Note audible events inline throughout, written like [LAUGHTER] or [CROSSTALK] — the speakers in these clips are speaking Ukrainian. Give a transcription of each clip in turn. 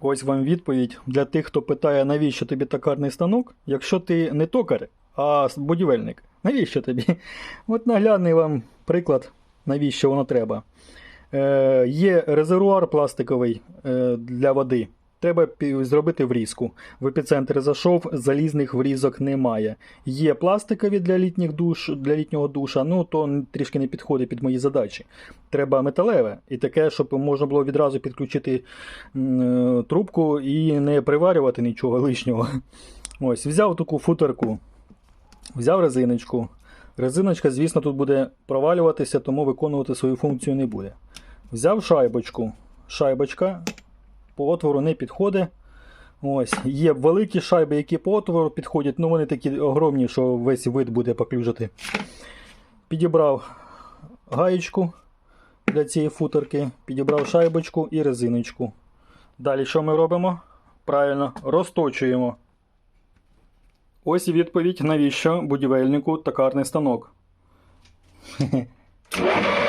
Ось вам відповідь для тих, хто питає, навіщо тобі токарний станок, якщо ти не токар, а будівельник. Навіщо тобі? [LAUGHS] От наглядний вам приклад, навіщо воно треба. Е, є резервуар пластиковий е, для води. Треба зробити врізку. В епіцентр зайшов, залізних врізок немає. Є пластикові для літніх душ, для літнього душа, ну то трішки не підходить під мої задачі. Треба металеве і таке, щоб можна було відразу підключити м, е, трубку і не приварювати нічого лишнього. [LAUGHS] Ось, взяв таку футерку, взяв резиночку. Резиночка, звісно, тут буде провалюватися, тому виконувати свою функцію не буде. Взяв шайбочку. Шайбочка по отвору не підходить. Ось, є великі шайби, які по отвору підходять, ну вони такі огромні, що весь вид буде поклюжити. Підібрав гаєчку для цієї футерки, підібрав шайбочку і резиночку. Далі що ми робимо? Правильно, розточуємо. Ось і відповідь, навіщо будівельнику токарний станок. [LAUGHS]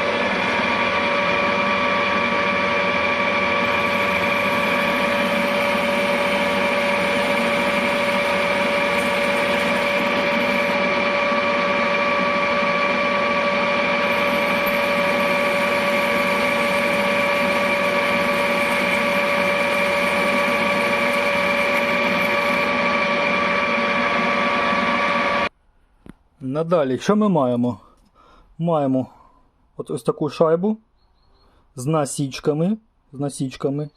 Надалі, що ми маємо? Маємо от ось таку шайбу з насічками, з насічками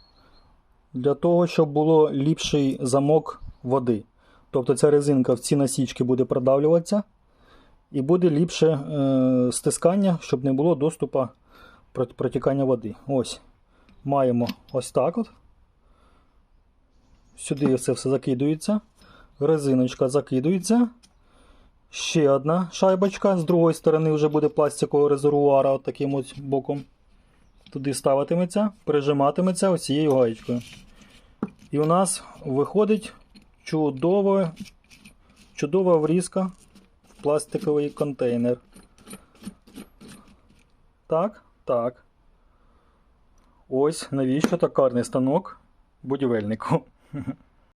для того, щоб було ліпший замок води. Тобто ця резинка в ці насічки буде продавлюватися і буде ліпше е, стискання, щоб не було доступу протікання води. Ось. Маємо ось так от. Сюди все закидується. Резиночка закидується. Ще одна шайбочка. З другої сторони вже буде пластикового резервуара от таким ось боком. Туди ставитиметься, прижиматиметься ось цією гаєчкою. І у нас виходить чудова, чудова врізка в пластиковий контейнер. Так, так. Ось навіщо токарний станок будівельнику. [LAUGHS]